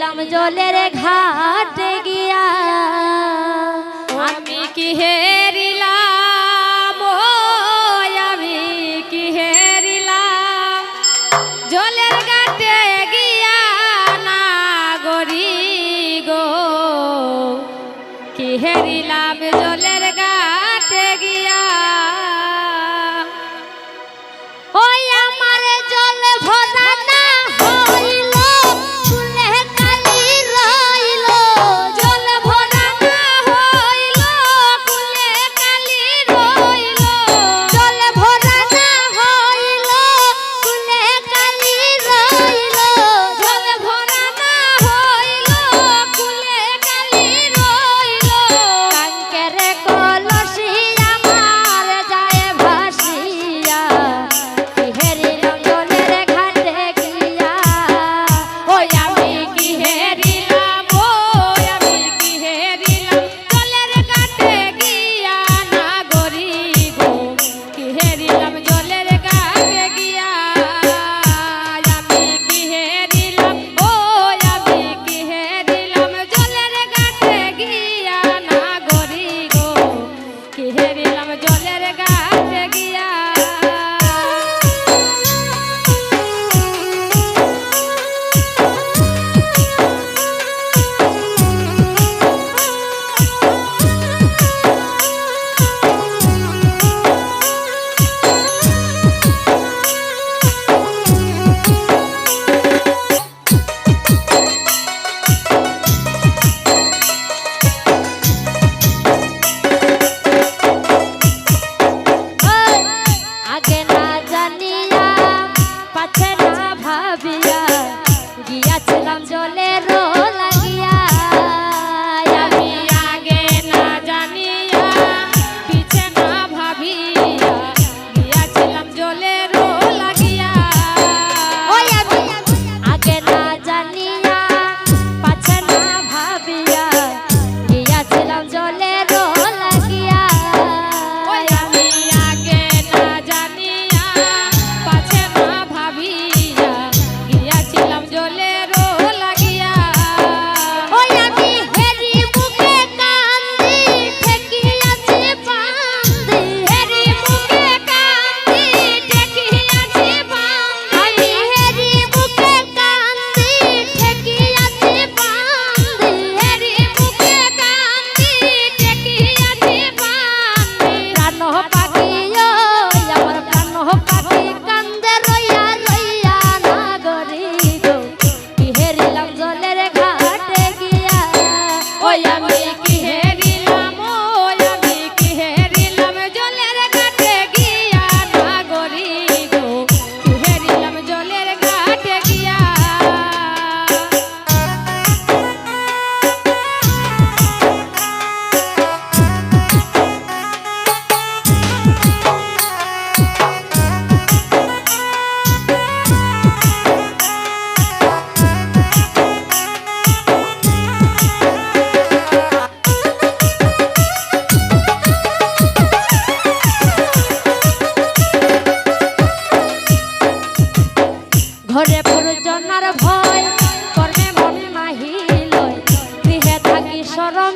হেরিলাম জলের ঘাটে গিয়া। আমি কি হেরিলাম? ধরে প্রজনার ভয় কর্মে মনে নাহি লয়। গৃহে থাকি সরল